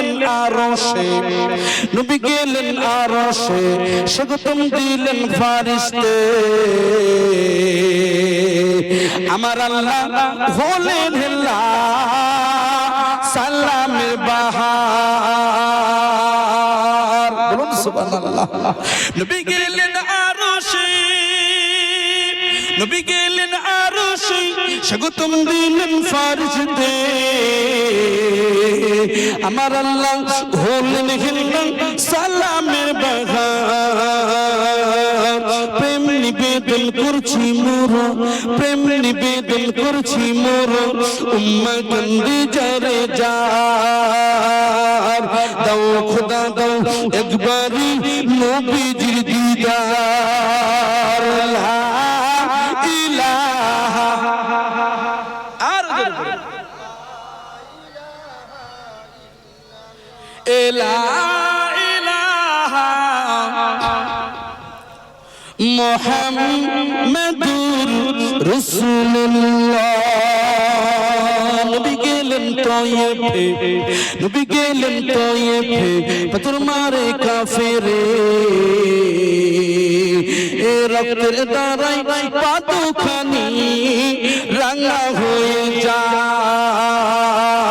গেলেন আরশে। নবী গেলেন আরশে। স্বাগতম দিলেন ফারিস্তে আমার আল্লাহ হলেন হেল্লা সালামের বাহার। বলুন সুবহানাল্লাহ। নবী গেলেন আরশে। নবী গেলেন আরশে স্বাগতম দিলেন ফারিস্তে। আমার আল্লাহ হলেন হেল্লা সালামের বাহার। প্রেম নিবেদন করছি মোর, প্রেম নিবেদন করছি মোর, উম্মা জরে যার দাও খোদা, দাও একবারই নবীজির দিদার। লা মোহাম্মদুর রাসূলুল্লাহ নবী গেলেন তয়েফে নবী গেলেন তয়েফে পাথর মারে কাফেরে এ রক্তের দ্বারাই পাদুখানি রাঙা হয়ে যায়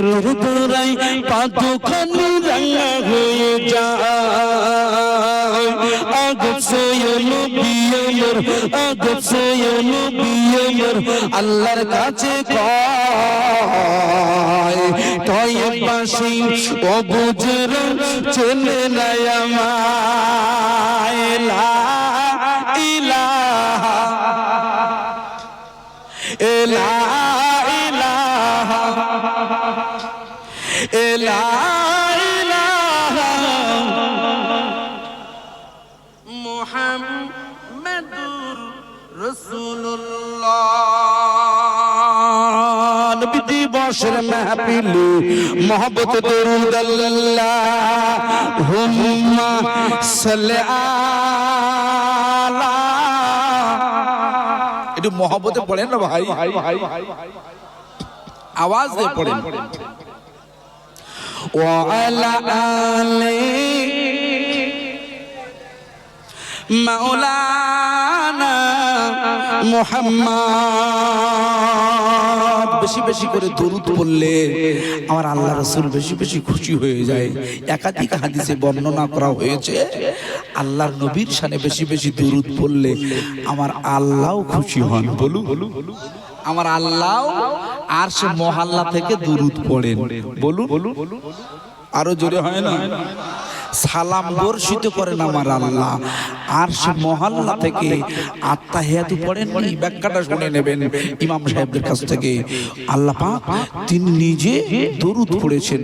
নূর ধরাই পাদুখানি রাঙা হয়ে যায় আদব সে নবী আমার আল্লাহর কাছে কয় তয়ে পাশি চলে না আমায় লা মুহাম্মাদুর রাসূলুল্লাহ। নবী দিবসের মাহফিলে মোহব্বত দরুদ আল্লাহুম্মা সাল্লি আলা। একটু মহব্বতে পড়েন না ভাই? আওয়াজ দিয়ে পড়েন। وعلى آل مولانا মুহাম্মদ। বেশি বেশি করে দরুদ পড়লে আমার আল্লাহ রসুল বেশি বেশি খুশি হয়ে যায়। একাধিক হাদিসে বর্ণনা করা হয়েছে, আল্লাহর নবীর সানে বেশি বেশি দরুদ পড়লে আমার আল্লাহও খুশি হন। বলু আমার আল্লাহ আর সে মহাল্লা থেকে দরুদ পড়েন। বলুন। আরও জোরে হয় না? সালাম বর্ষিত করেন আমার আল্লাহ। আর সে মহল্লা থেকে আত্মাহিয়াতু পড়েন নি ব্যাখ্যাটা শুনে নেবেন ইমাম সাহেবদের কাছ থেকে। আল্লাহ পাক তিনি নিজে দরুদ পড়েছেন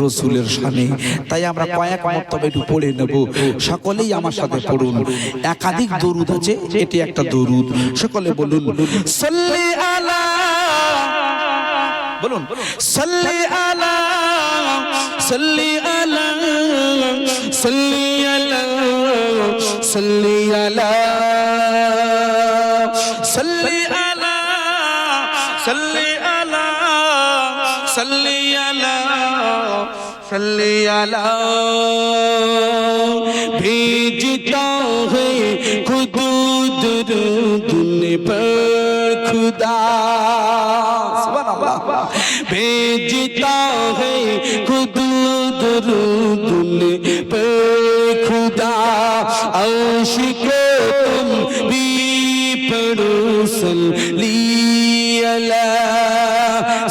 রসুলের সামনে তাই আমরা কয়েক মর্তবে একটু পড়ে নেব। সকলেই আমার সাথে পড়ুন। একাধিক দরুদ আছে এটি একটা দরুদ। সকলে বলুন সাল্লি আলা বলুন সাল্লি আলা সাল্লি আলা صلی اللہ صلی اللہ صلی اللہ صلی اللہ صلی اللہ صلی اللہ بھیجتا ہے خود درود پر خدا سبحان اللہ भेजता है खुद दरूद पर खुदा आशिक तुम भी पढ़ो सल्ली अला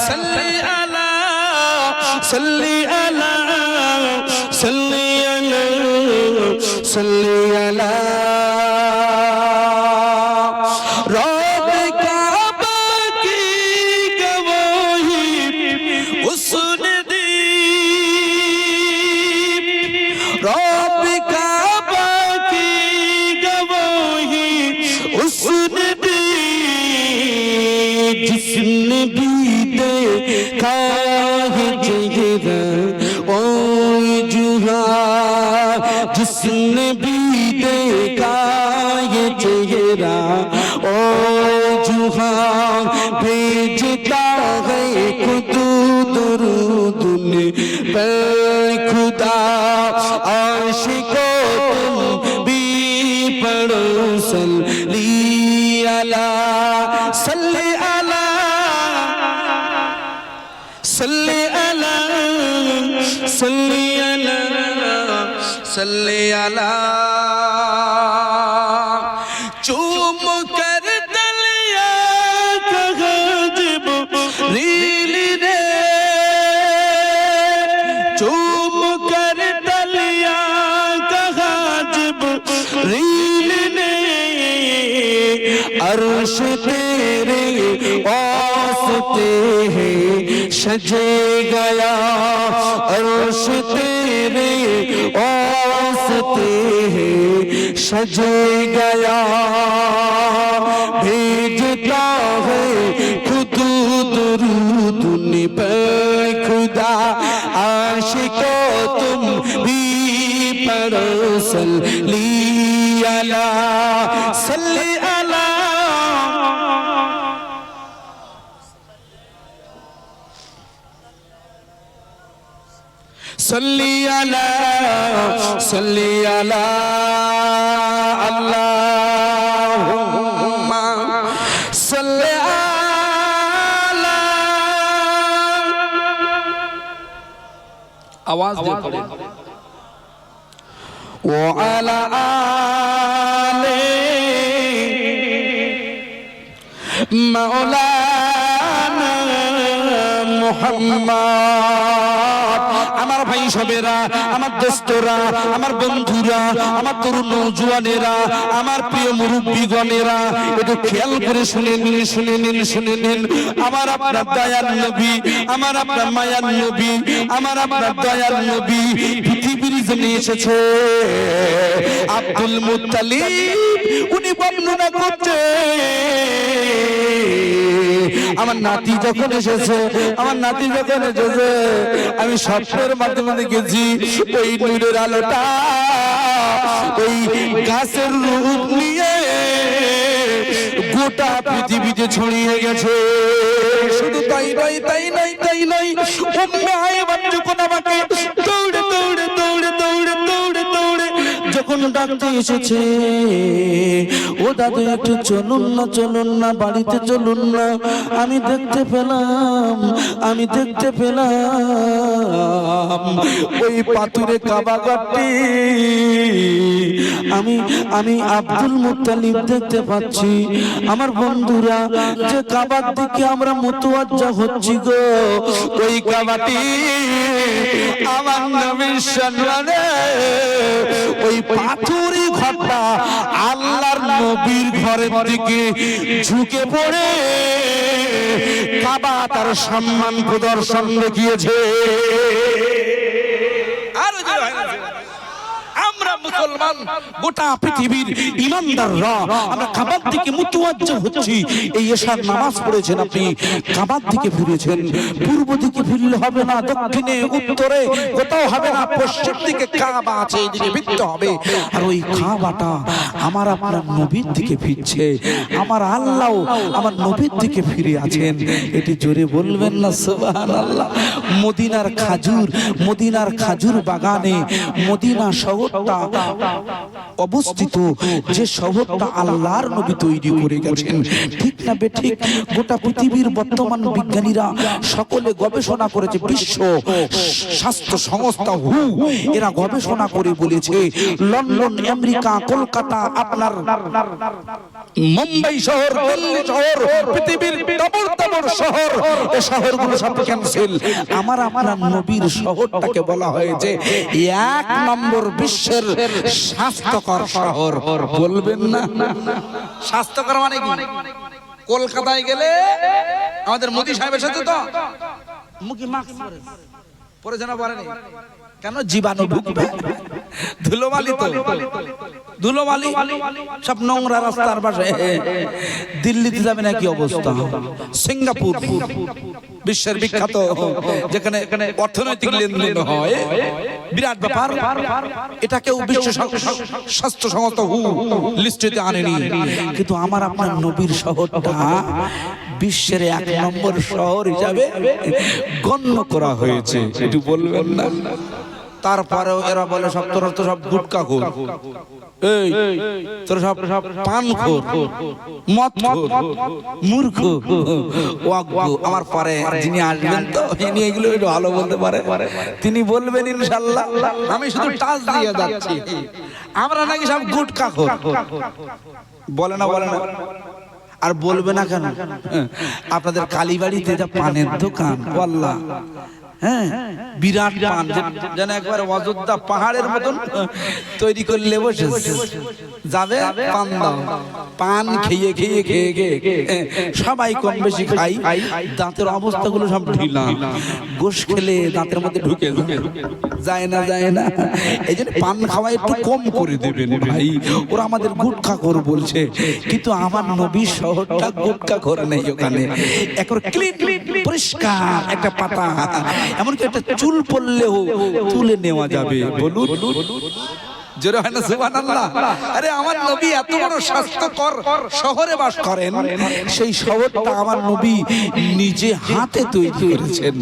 सल्ली अला सल्ली अला सल्ली अला सल्ली है चेहरा ओ जुहा जिसने भी देखा ये चेहरा ओ जुहां भेजता है खुद दरूद पर खुदा आशिको तुम भी पढ़ो सल्ली अला सल्ली अला सल्ली अला सल्ली صلی علی چوم کر सजे गया अर्श तेरे औसते हैं सजे गया भेजता है खुद दुरूद पर खुदा आशिको तुम भी पढ़ो सल्ली अला सल्ली صلی علی صلي علی اللہم صلي على آواز دے پڑے وعلى آل مولانا محمد ভাই সবেরা, আমার দোস্তরা, আমার বন্ধুরা, আমার তরুণ জুয়ানেরা আমার প্রিয় মুরব্বীগণেরা, একটু খেয়াল করে শুনে নিন শুনে নিন শুনে নিন। আমার আপনার দয়াল নবী, আমার আপনার মায়াল নবী, আমার আপনার দয়াল নবী পৃথিবীর জন্য এসেছে আব্দুল মুত্তালিব উনি বর্ণনা করছে। আমার নাতি যখন এসেছে আমার নাতি যখন এসেছে আমি স্বপ্নের মাধ্যমে দেখেছি ওই নূরের আলোটা ওই গাছের রূপ নিয়ে গোটা পৃথিবীতে ছড়িয়ে গেছে। শুধু তাই নয় তাই নয় তাই নয় যখন আমাকে ডাকতে এসেছে। ও দাদু, একটু চলুন না চলুন না, বাড়িতে চলুন না। আমি দেখতে পেলাম, আমি দেখতে পেলাম। ওই পাথুরে কাবাগারটি আমি আমি আব্দুল মুত্তালিব দেখতে পাচ্ছি। আমার বন্ধুরা, যে কাবার দিকে আমরা মুতওয়াজ্জা হচ্ছি গো, ওই কাবাটি আমার নবীর সম্মানে ওই পাথুরি ঘরটা আল্লাহর নবীর ঘরের দিকে ঝুঁকে পড়ে। কাবা তার সম্মান প্রদর্শন দেখিয়েছে আরও জোরে হয় না। আমরা মুসলমান, গোটা পৃথিবীর ইমানদাররা, আমরা কাবার থেকে মুতুয়াজ্জা হচ্ছি। এই এশার নামাজ পড়েছেন আপনি কাবার দিকে ফিরেছেন। পূর্ব দিকে ফিরলে হবে না, দক্ষিণে, উত্তরে, কোথাও হবে না, পশ্চিম দিকে কাবা আছে এইদিকে ফিরতে হবে। আর ওই কাবাটা আমার আমার নবীর দিকে ফিরছে। আমার আল্লাহ আমার নবীর দিকে ফিরে আছেন। এটি জোরে বলবেন না, সুবহানাল্লাহ। মদিনার খাজুর মদিনার খাজুর বাগানে মদিনা শহরটা অবস্থিত যে শহরটা আল্লাহর নবী তৈরি করে গেছেন। ঠিক না বে ঠিক? গোটা পৃথিবীর বর্তমান বিজ্ঞানীরা সকলে গবেষণা করেছে, বিশ্ব স্বাস্থ্য সংস্থা হু, এরা গবেষণা করে বলেছে, লন্ডন, আমেরিকা, কলকাতা, আপনার মুম্বাই শহর, দিল্লি শহর, পৃথিবীর তবর তবর শহর এই শহরগুলো সব ক্যান্সেল আমার আমার নবীর শহরটাকে বলা হয়েছে এক নম্বর বিশ্বের স্বাস্থ্যকর শহর। বলবেন না। স্বাস্থ্যকর মানে কি? কলকাতায় গেলে আমাদের মোদী সাহেবের সাথে তো? মুখে মাস্ক পরে। পরে যেন পারেনি কেন? জীবাণু ঢুকবে ধুলোবালি তো। ধুলোবালি। সব নোংরা রাস্তার পাশে। দিল্লিতে যাবে না কি অবস্থা? সিঙ্গাপুর। বিশ্বের বিখ্যাত, যেখানে অর্থনৈতিক লেনদেন হয়। বিরাট ব্যাপার। এটা কেউ বিশ্ব স্বা- স্বাস্থ্য সংস্থা হু লিস্টেতে আনেনি। কিন্তু আমার আপনার নবীর শহরটা বিশ্বের এক নম্বর শহর হিসাবে গণ্য করা হয়েছে। একটু বলবেন না? তারপরেও এরা বলে, সব তোরা তো সব গুটকা খোর। এই, তোরা সব পান খোর খোর মূর্খ আমার পরে যিনি আসবেন তো, ইনি এগুলো একটু ভালো বলতে পারে। তিনি বলবেন ইনশাল্লাহ, আমি শুধু টাচ দিয়ে যাচ্ছি। আমরা নাকি সব গুটকা খোর। বলে না বলে না। আর বলবে না কেন? আপনাদের কালীবাড়িতে যা পানের দোকান, ওয়াল্লাহ। হ্যাঁ বিরাট পান যেন একবার অযোধ্যা পাহাড়ের মতন তৈরি করলে বসে যাবে? পান দাও। পান খেয়ে খেয়ে খেয়ে খেয়ে সবাই কম বেশি খাই। দাঁতের অবস্থাগুলো সব ঢিলা। গোশ খেলে দাঁতের মধ্যে ঢুকে যায়। যায় না যায় না। এই জন্য পান খাওয়া একটু কম করে দেবেন ভাই। ওরা আমাদের গুটখা কর বলছে। কিন্তু আমার নবী শহরটা গুটখা করে নেই ওখানে। এখন ক্লিন পরিষ্কার একটা পাতা। এমনকি একটা চুল পড়লেও তুলে নেওয়া যাবে। বলুন। হয় না আরে, আমার নবী এত বড় শহরে বাস সেই আমার নবী নিজে হাতে তৈরি করেছেন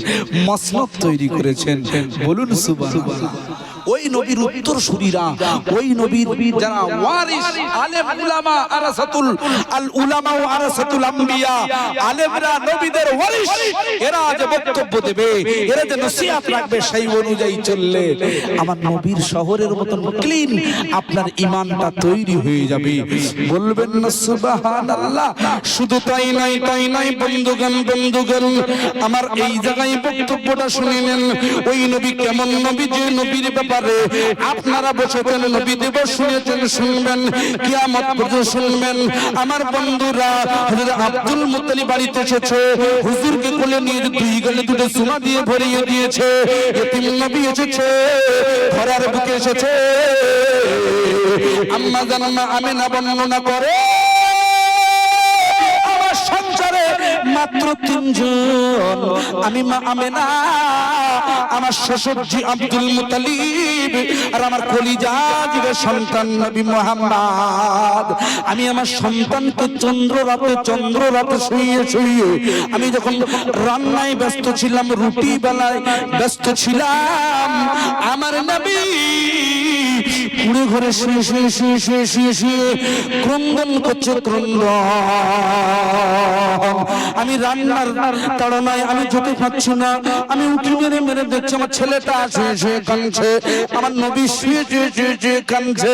তৈরি করেছেন। বলুন, সুবহানাল্লাহ। ওই নবীর উত্তর সুরীরা ওই নবীর যারা ওয়ারিস আলেম উলামা আরাসাতুল আল উলামা ও আরাসাতুল আম্বিয়া আলেমরা নবীদের ওয়ারিস এরা যে বক্তব্য দেবে এরা যে নসিহত রাখবে সেই অনুযায়ী চললে আমার নবীর শহরের মতন ক্লিন আপনার ইমানটা তৈরি হয়ে যাবে। বলবেন না সুবহানাল্লাহ শুধু তাই নাই তাই নাই বন্ধুগণ বন্ধুগণ আমার এই জায়গায় বক্তব্যটা শুনে নেন ওই নবী কেমন নবী যে নবীর ব্যাপারে আপনারা বসেছেন নবী দিবস শুনেছেন, শুনবেন, কিয়ামত পর্যন্ত শুনবেন। আমার বন্ধুরা, হযরত আব্দুল মুত্তালিব বাড়িতে এসেছে। হুজুরকে কোলে নিয়ে দুই গলে দুটো সুমা দিয়ে ভরিয়ে দিয়েছে। এতিম নবী এসেছে, ঘরের বুকে এসেছে। আম্মা জানাম্মা আমিনা বর্ণনা করে মাত্র তিনজন। আমি মা আমেনা, আমার শ্বশুরজি আব্দুল মুতালিব, আর আমার কলিজা জীবের সন্তান নবী মোহাম্মদ। আমি আমার সন্তানকে চন্দ্র রাতে চন্দ্র রাতে শুয়ে শুয়ে আমি যখন রান্নায় ব্যস্ত ছিলাম, রুটি বেলায় ব্যস্ত ছিলাম, আমার নবী কুড়ে ঘরে শুয়ে শুয়ে শুয়ে শুয়ে শুয়ে শুয়ে ক্রন্দন করছে ক্রন্দন। আমি রান্নার তাড়নায় আমি যেতে পারছি না। আমি উঠি মেরে মেরে দেখছি, আমার ছেলেটা শুয়ে শুয়ে আমার নবী শুয়ে শুয়ে শুয়ে শুয়ে কাঁদছে।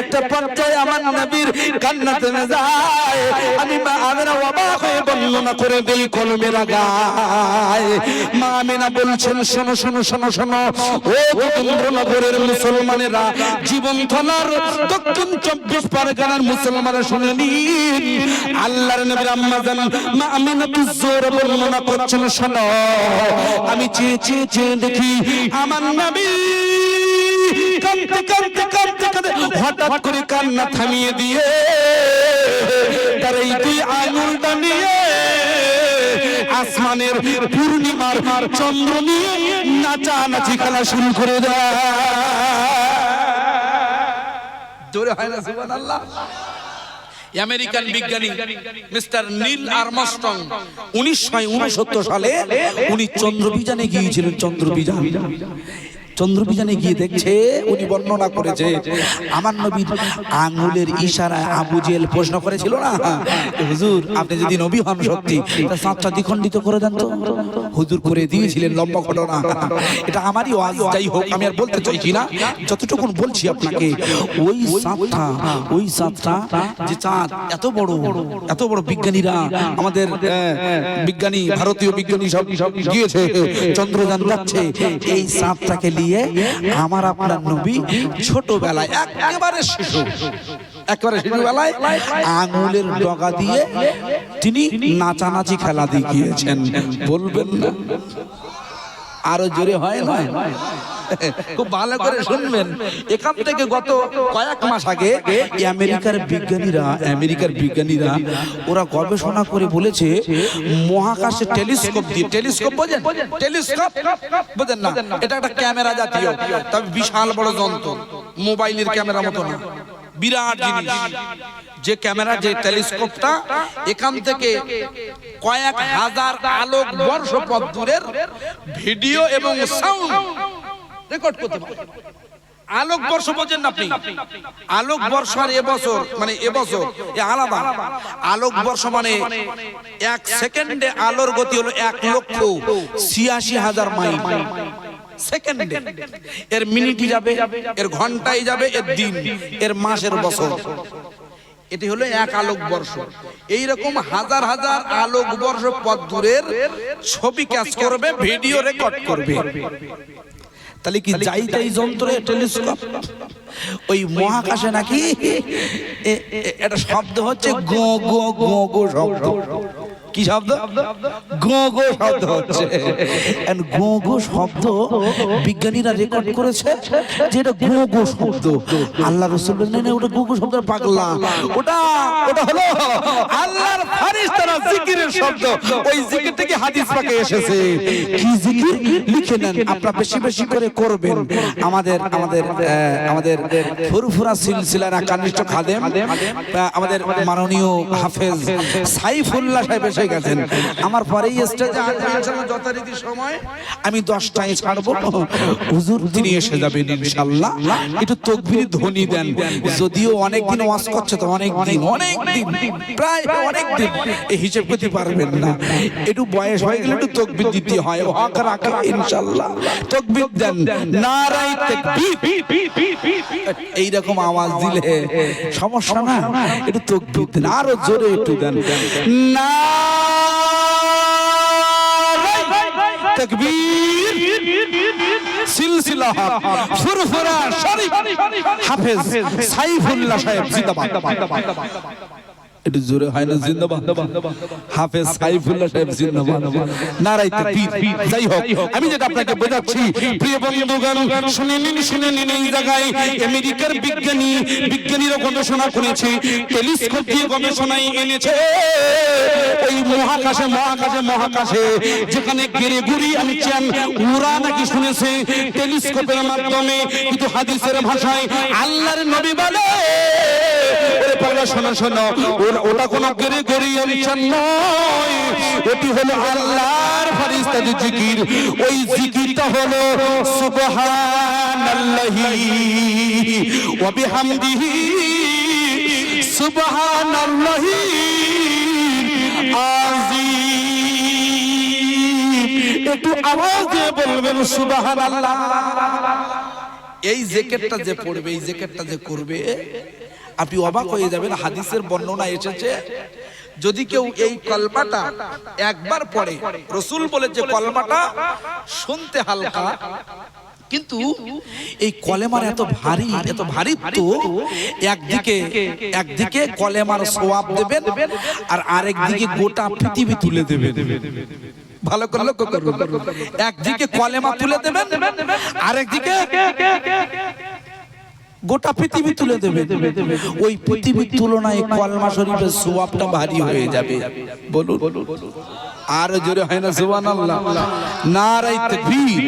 একটা পর্যায়ে আমার নবীর কান্না থেমে যায়। আমি মা অবাক হয়ে বর্ণনা করে দেই কলমের গায় মা আমেনা বলছেন, শোনো শোনো শোনো শোনো। ও মুসলমানেরা, জীবন থানার দক্ষিণ চব্বিশ পরগনার মুসলমানের শুনে নিন। আল্লাহর নবীর আম্মা জান, মা আমিনা বর্ণনা করছেন শোনো। আমি চেয়ে চেয়ে চেয়ে দেখি আমার নবী কাঁদতে কাঁদতে কাঁদতে কাঁদতে হঠাৎ করে কান্না থামিয়ে দিয়ে তার এই দুই আঙুলটা নিয়ে আসমানের পূর্ণিমার চন্দ্র নিয়ে নাচানাচি খেলা শুরু করে দেয়। জোরে হয় না আমেরিকান বিজ্ঞানী মিস্টার নীল আর্মস্ট্রং উনিশশো উনসত্তর সালে উনি চন্দ্রবিজানে গিয়েছিলেন চন্দ্রবিজান। চন্দ্রবিজানে গিয়ে দেখছে উনি বর্ণনা করেছে আমার নবীর আঙ্গুলের ইশারায় আবু জেল প্রশ্ন করেছিল না? হুজুর আপনি যদি নবী হন সত্যি তা সাতটা দ্বিখণ্ডিত করে দেন তো। হুজুর করে দিয়েছিলেন লম্বা ঘটনা। এটা আমারই যাই হোক আমি আর বলতে চাইছি না। যতটুকুন বলছি আপনাকে ওই সাতটা ওই সাতটা যে চাঁদ এত বড় এত বড় বিজ্ঞানীরা আমাদের বিজ্ঞানী ভারতীয় বিজ্ঞানী সব সব গিয়েছে। চন্দ্রযান যাচ্ছে এই সাতটাকে নিয়ে আমার আপনার নবী ছোটবেলায় একেবারে শিশু। একেবারে শিশুবেলায় আঙুলের ডগা দিয়ে তিনি নাচানাচি খেলা দেখিয়েছেন। বলবেন না? আরও জোরে হয় না? খুব ভালো করে শুনবেন। এখান থেকে গত কয়েক মাস আগে আমেরিকার বিজ্ঞানীরা আমেরিকার বিজ্ঞানীরা ওরা গবেষণা করে বলেছে মহাকাশে টেলিস্কোপ দিয়ে টেলিস্কোপ বোঝেন? টেলিস্কোপ বোঝেন। না। এটা একটা ক্যামেরা জাতীয়। তবে বিশাল বড় যন্ত্র। মোবাইলের ক্যামেরা মতো না বিরাট জিনিস। যে ক্যামেরা যে টেলিস্কোপটা এখান থেকে কয়েক হাজার আলোক বর্ষ পথ দূরের ভিডিও এবং সাউন্ড রেকর্ড করতে পারে। আলোক বর্ষ বোঝেন না আপনি? আলোক বর্ষ আর এবছর মানে এবছর এ আলাদা। আলোক বর্ষ মানে এক সেকেন্ডে আলোর গতি হলো এক লক্ষ ছিয়াশি হাজার মাইল। সেকেন্ডে এর মিনিটই যাবে এর ঘন্টায় যাবে এর দিন এর মাসের বছর। এটি হলো এক আলোক বর্ষ। এইরকম হাজার হাজার আলোক বর্ষ পথ দূরের ছবি ক্যাচ করবে ভিডিও রেকর্ড করবে। তাহলে কি যাই তাই যন্ত্র টেলিস্কোপ ওই মহাকাশে নাকি? এ- এ- একটা শব্দ হচ্ছে গো গো গো গো শব্দ কি শব্দ? গো গো শব্দ হচ্ছে। And গো গো শব্দ বিজ্ঞানীরা রেকর্ড করেছে যে এটা গো গো শব্দ। আল্লাহ রসুল বললেন "না, ওটা গো গো শব্দ পাগলা। ওটা ওটা হলো আল্লাহর ফারিস্তারা জিকিরের শব্দ। ওই জিকির থেকে হাদিস পাকে এসেছে। কি জিকির? লিখে নেন আপনারা বেশি বেশি করে করবেন। আমাদের আমাদের আমাদের ফুরফুরা সিলসিলার কানিষ্ঠ খাদেম আমাদের মাননীয় হাফেজ সাইফুল্লাহ সাহেব এসে গেছেন। আমার পরেই স্টেজে যথারীতি সময় আমি দশটায় ছাড়বো হুজুর তিনি এসে যাবেন একটু তকবির ধ্বনি দেন। যদিও অনেকদিন ওয়াজ করছে তো অনেক দিন অনেক দিন। প্রায় অনেক দিন। এই হিসেব করতে পারবেন না। একটু বয়স হয়ে গেলে একটু তকবির দিতে হয়। হক রাখা তকবির দেন। নারাই এইরকম আওয়াজ দিলে সমস্যা না। একটু তকবির দেন। আরও জোরে একটু দেন। নারাই তাকবীর সিলসিলা ফুরফুরা শরীফ হাফেজ সাইফুল্লাহ সাহেব জিন্দাবাদ। একটু জোরে হয় না জিন্দাবাদ। হাফেজ সাইফুল্লাহ সাহেব জিন্দাবাদ। নারাই তাকবীর। যাই হোক আমি যেটা আপনাকে বোঝাচ্ছি প্রিয় বন্ধুগণ শুনে নিন শুনে নিন এই জায়গায় আমেরিকার বিজ্ঞানী বিজ্ঞানীরা গবেষণা করেছে টেলিস্কোপ দিয়ে গবেষণায় এনেছে। ওই মহাকাশে মহাকাশে মহাকাশে যেখানে গেরেগুড়ি আমি চান নাকি শুনেছে টেলিস্কোপের মাধ্যমে কিন্তু হাদিসের ভাষায় আল্লাহর নবী বলে। পাগলা শোনো শোনো। ওটা কোনো গেরে গড়ি আনছেন নয়। ওটি হলো আল্লাহর ফারিস্তাদের জিকির। ওই জিকিরটা হলো সুবহানাল্লাহি ওয়া বিহামদিহি সুবহানাল্লাহি আজিম একটু আওয়াজ দিয়ে বলবেন সুবহানাল্লাহ। এই জ্যাকেটটা যে পড়বে এই জ্যাকেটটা যে করবে আপনি অবাক হয়ে যাবেন, হাদিসের বর্ণনা এসেছে, যদি কেউ এই কলমাটা একবার পড়ে, রসুল বলেছে কলমাটা শুনতে হালকা, কিন্তু এই কলেমার এত ভারী এত ভারী তো একদিকে একদিকে কলেমার সোয়াব দেবেন আর আরেক দিকে গোটা পৃথিবী তুলে দেবেন। ভালো করে লক্ষ্য করুন। একদিকে কলেমা তুলে দেবেন আরেকদিকে গোটা পৃথিবী তুলে দেবে। ওই পৃথিবীর তুলনায় কলমা শরীফের সোয়াবটা ভারী হয়ে যাবে। বলুন। আর জোরে হয় না সুবহানাল্লাহ। নারাই তাকবীর।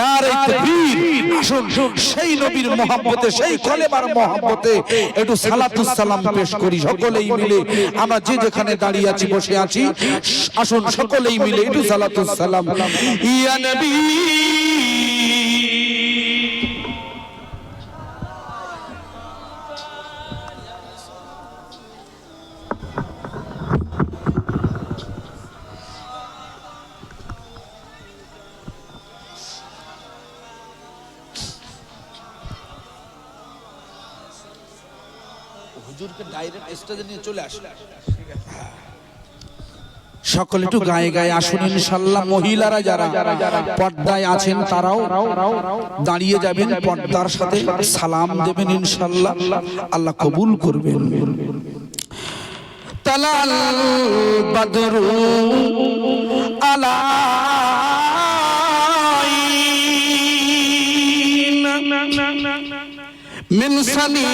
নারাই তাকবীর। আসুন সেই নবীর মহব্বতে সেই কলেমার মহব্বতে একটু সালাতুস সালাম পেশ করি। সকলেই মিলে আমরা যে যেখানে দাঁড়িয়ে আছি বসে আছি আসুন সকলেই মিলে একটু সালাতুস সালাম। ইয়া নবী। হুজুরকে ডাইরেক্ট স্টেজে নিয়ে চলে আসলে। সকলে একটু গায়ে গায়ে আসুন ইনশাল্লাহ মহিলারা যারা পর্দায় আছেন তারাও দাঁড়িয়ে যাবেন পর্দার সাথে, সালাম দেবেন ইনশাল্লাহ আল্লাহ কবুল করবেন। তালাল বদরু আলাই মেমসানি